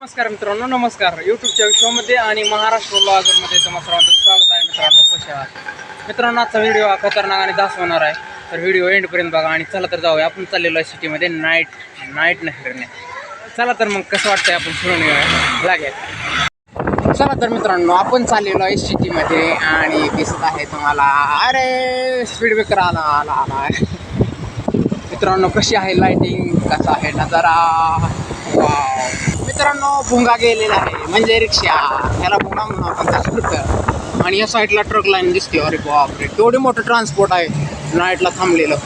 नमस्कार मित्रांनो नमस्कार. यूट्यूबच्या विश्वामध्ये आणि महाराष्ट्र ब्लॉगरमध्ये तुम्हा सर्वांचं स्वागत आहे मित्रांनो. कसे आहात. मित्रांनो आजचा व्हिडिओ हा खतरनाक आणि दास होणार आहे. तर व्हिडिओ एंडपर्यंत बघा आणि चला तर जाऊया. आपण चाललेलो आहे सिटीमध्ये नाईट नाईट न फिरणे. चला तर मग कसं वाटतंय आपण फिरून येऊया? लागेल. चला तर मित्रांनो आपण चाललेलो आहे सिटीमध्ये आणि दिसत आहे तुम्हाला. अरे स्पीड ब्रेकर आला आला आला. मित्रांनो कशी आहे लाईटिंग कसा आहे नजारा? वाव मित्रांनो भुंगा गेलेला आहे. म्हणजे रिक्षा ह्याला भुंगा म्हणून आपण त्याचं आणि या साईडला ट्रक लाईन दिसते अरे बापरे केवढे मोठं ट्रान्सपोर्ट आहे. नाईटला थांबलेलं.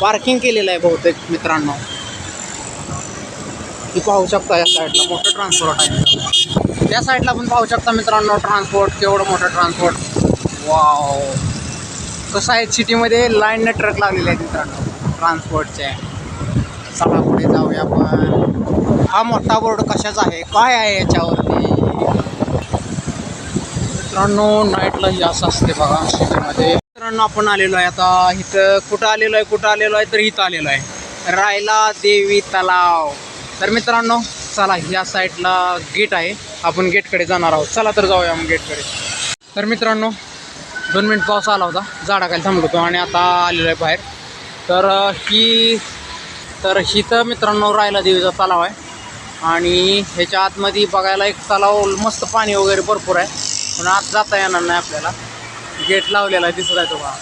पार्किंग केलेलं आहे बहुतेक मित्रांनो. ती पाहू शकता या साईडला मोठं ट्रान्सपोर्ट आहे. त्या साईडला पण पाहू शकता मित्रांनो ट्रान्सपोर्ट केवढं मोठं ट्रान्सपोर्ट वाव कसं आहे सिटीमध्ये लाईनने ट्रक लागलेले आहेत मित्रांनो. ट्रान्सपोर्टचे चला पुढे जाऊया आपण. हा मोठा बोर्ड कशाचा आहे? काय आहे याच्यावरती? मित्रांनो नाईटला ही असं असते बघा सिटीमध्ये. मित्रांनो आपण आलेलो आहे आता इथं. कुठं आलेलो आहे? कुठं आलेलो आहे? तर इथं आलेलो आहे. रायला देवी तलाव. तर मित्रांनो चला ह्या साईडला गेट आहे. आपण गेटकडे जाणार आहोत. चला तर जाऊया मग गेटकडे. तर मित्रांनो दोन मिनिट पाऊस आला होता. झाडाखाली थांबलो होतो आणि आता आलेलो आहे बाहेर. तर ही तर ही तर मित्रांनो रायला देवीचा तलाव आहे. आणि ह्याच्या आतमध्ये बघायला एक तलाव मस्त पाणी वगैरे भरपूर आहे. पण आत जाता येणार नाही आपल्याला. गेट लावलेला आहे दिसत आहे तो बघा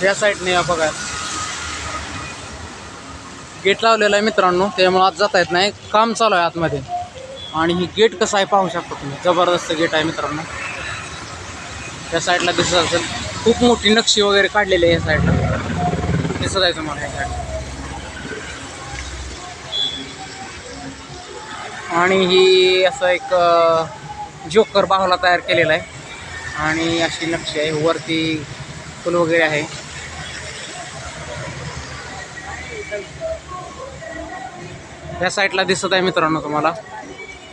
ह्या साईडने या बघायला गेट लावलेला आहे मित्रांनो त्यामुळे आत जाता येत नाही. काम चालू आहे आतमध्ये. आणि ही गेट कसं आहे पाहू शकता तुम्ही. जबरदस्त गेट आहे मित्रांनो. त्या साईडला दिसत असेल. खूप मोठी नक्षी वगैरे काढलेली आहे या साईडला. दिसत आहे तुम्हाला या साईडला. आणि ही असं एक जोकर बाहुला तयार केलेला आहे. आणि अशी नक्षी आहे. वरती फुल वगैरे आहे. या साईडला दिसत आहे मित्रांनो तुम्हाला.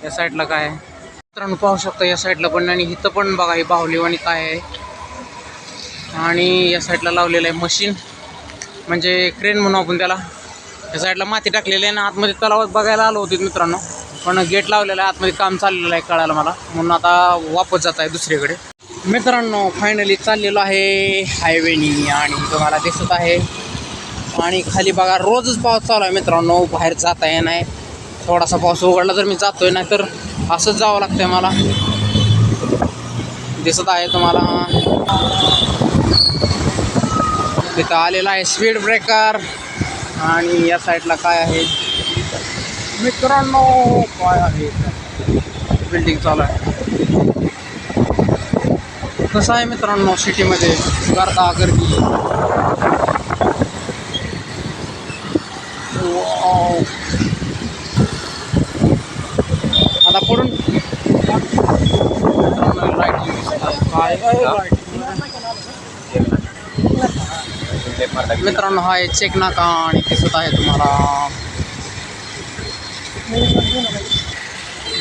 या साईडला काय आहे? मित्रांनो पाहू शकता या साईडला पण. आणि इथं पण बघा ही बाहुलीवाणी काय आहे. आणि या साईडला लावलेलं आहे मशीन म्हणजे क्रेन म्हणू आपण त्याला या साईडला माती टाकलेली आहे ना आतमध्ये तलावात बघायला आलो होते मित्रांनो. पण गेट लावलेला आहे आतमध्ये काम चाललेलं आहे कळायला मला. म्हणून आता वापस जात आहे दुसरीकडे. मित्रांनो फायनली चाललेलो आहे हायवेनी आणि तुम्हाला दिसत आहे. आणि खाली बघा रोजच पाऊस चालू आहे मित्रांनो. बाहेर जाता येत नाही. थोडासा पाऊस उघडला तर मी जातोय नाही तर असंच जावं लागतंय मला. दिसत आहे तुम्हाला. तिथं आलेला आहे स्पीड ब्रेकर आणि या साईडला काय आहे? मित्रांनो काय आहे? बिल्डिंग चालू आहे. कसं आहे मित्रांनो सिटीमध्ये? गर्दा गर्दी? आता पडून मित्रांनो काय मित्रांनो हा एक चेक नाका आणि दिसत आहे तुम्हाला.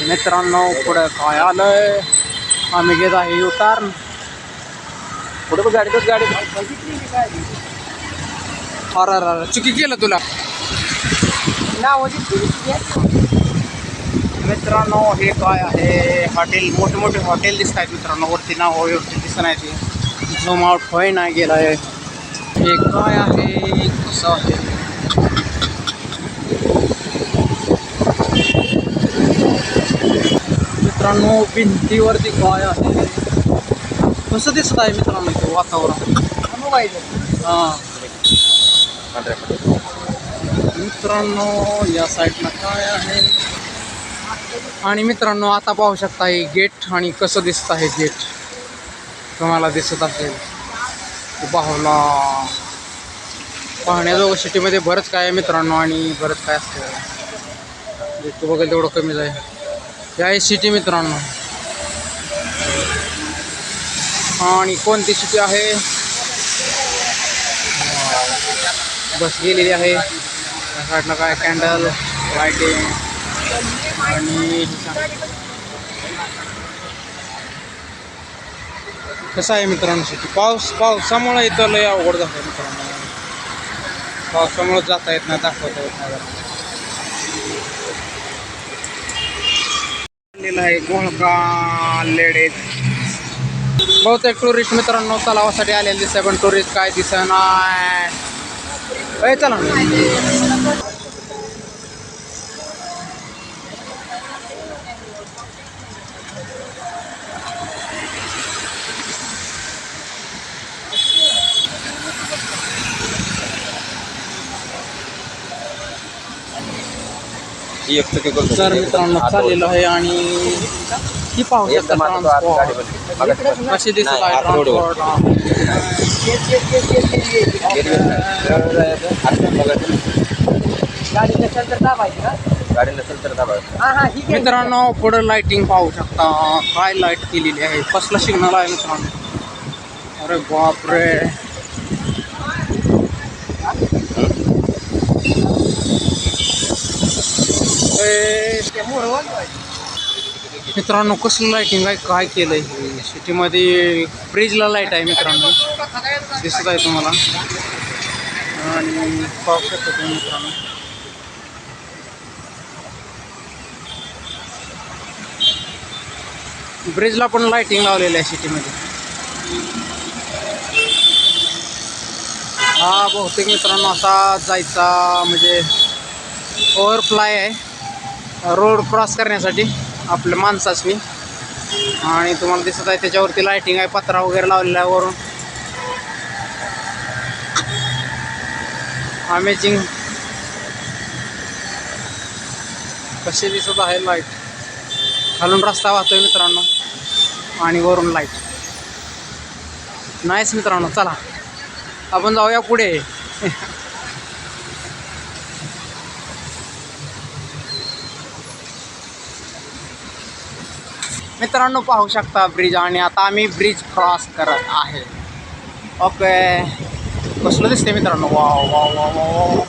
मित्रांनो पुढं काय आलंय? आम्ही घेत आहे युटार्न पुढे बघ गाडी गाडी. अरे अरे अरे, चुकी केलं तुला. मित्रांनो हे काय आहे? हॉटेल मोठे मोठे हॉटेल दिसत आहेत मित्रांनो. वरती नाव व्यवस्थित दिसत नाही ते. झूम आउट होय नाही गेलं आहे हे काय आहे? कसं आहे? मित्रांनो भिंतीवरती काय आहे? कसं दिसत आहे मित्रांनो ते वातावरण? हां. मित्रांनो या साईडला काय आहे? आणि मित्रांनो आता पाहू शकता हे गेट आणि कसं दिसत आहे गेट तुम्हाला दिसत असेल. पाहुला पाहण्याजोगं सिटीमध्ये बरंच काय आहे मित्रांनो आणि बरंच काय असतं. जे तू बघेल तेवढं कमी जाईल. आहे सिटी मित्रांनो. आणि कोणती सिटी आहे? बस गेलेली आहे. त्या साईडला काय कॅन्डल लाईटिंग आणि कसं आहे मित्रांनो सिटी पाऊस पावसामुळे इथं लय अवघड झालं मित्रांनो. पावसामुळे जाता येत नाही दाखवता येत नाही. आलेला आहे घोळका लेडीज. बहुतेक टुरिस्ट मित्रांनो तलावासाठी आलेले दिसते पण टुरिस्ट काय दिसणार ए चला एक चुकी करतो तर मित्रांनो चाललेलो आहे आणि ही पाहू शकता ट्रान्सपोर्ट कशी दिसत आहे ट्रान्सपोर्ट गाडी नसेल तर दाबायचं मित्रांनो पुढे लाइटिंग पाहू शकता. काय लाइट केलेली आहे. कसलं सिग्नल आहे मित्रांनो? अरे बापरे. मित्रांनो कसलं लाइटिंग आहे? काय केलंय सिटीमध्ये फ्रीजला लाइट आहे मित्रांनो. दिसत आहे तुम्हाला. आणि पाहू शकता तुम्ही मित्रांनो. ब्रिजला पण लाइटिंग लावलेली आहे सिटीमध्ये. हा बहुतेक मित्रांनो असा जायचा म्हणजे ओव्हरफ्लाय आहे. रोड क्रॉस करण्यासाठी आपल्या माणसासनी. आणि तुम्हाला दिसत आहे त्याच्यावरती लाइटिंग आहे पत्रा वगैरे लावलेला आहे वरून. अमेजिंग कसे दिसत आहे लाइट खालून रस्ता वाहतोय मित्रांनो. आणि वरून लाइट नाहीच मित्रांनो चला. आपण जाऊया पुढे. मित्रांनो पाहू शकता ब्रिज आणि आता आम्ही ब्रिज क्रॉस करत आहे. ओके कसलं दिसते मित्रांनो? वा वा वा वा वा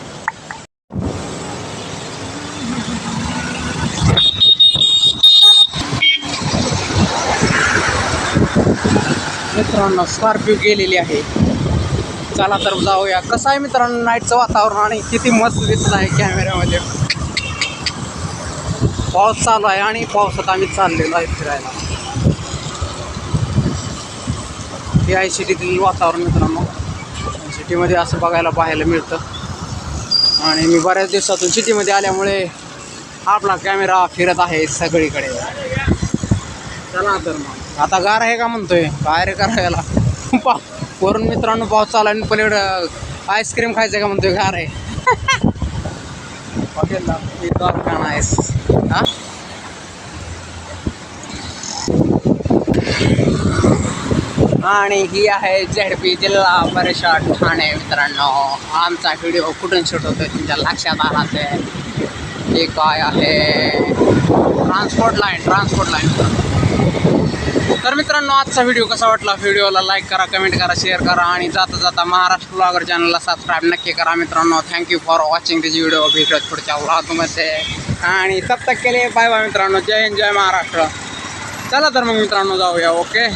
मित्रांनो स्कॉर्पिओ गेलेली आहे. चला तर जाऊया. कसं आहे मित्रांनो नाईटचं वातावरण आणि किती मस्त दिसत आहे कॅमेऱ्यामध्ये पाऊस चालू आहे आणि पावसात आम्ही चाललेलो आहे फिरायला. हे आय सिटीतील वातावरण मित्रांनो. सिटीमध्ये असं बघायला पाहायला मिळतं. आणि मी बऱ्याच दिवसातून सिटीमध्ये आल्यामुळे आपला कॅमेरा फिरत आहे सगळीकडे. चला तर मग. आता गार आहे का म्हणतोय? काय रे करायला? पा वरून मित्रांनो पाऊस चालू आहे आणि पलीकडं आईस्क्रीम खायचं का म्हणतोय? गार आहे. हॉटेलला मी कारखाना आहेस हा आणि ही आहे झेडपी जिल्हा परिषद ठाणे मित्रांनो. आमचा व्हिडिओ कुठून शूट होतो तुमच्या लक्षात आला ते काय आहे? ट्रान्सपोर्ट लाईन ट्रान्सपोर्ट लाईन तर मित्रांनो आजचा व्हिडिओ कसा वाटला? व्हिडिओला लाईक करा कमेंट करा शेअर करा आणि जाता जाता महाराष्ट्र ब्लॉगर चॅनलला सबस्क्राईब नक्की करा मित्रांनो. Thank you for watching this video भेटत पुढच्या व्लॉगमध्ये आणि तब तक केले. बाय बाय मित्रांनो. जय हिंद जय महाराष्ट्र. चला तर मग मित्रांनो जाऊया ओके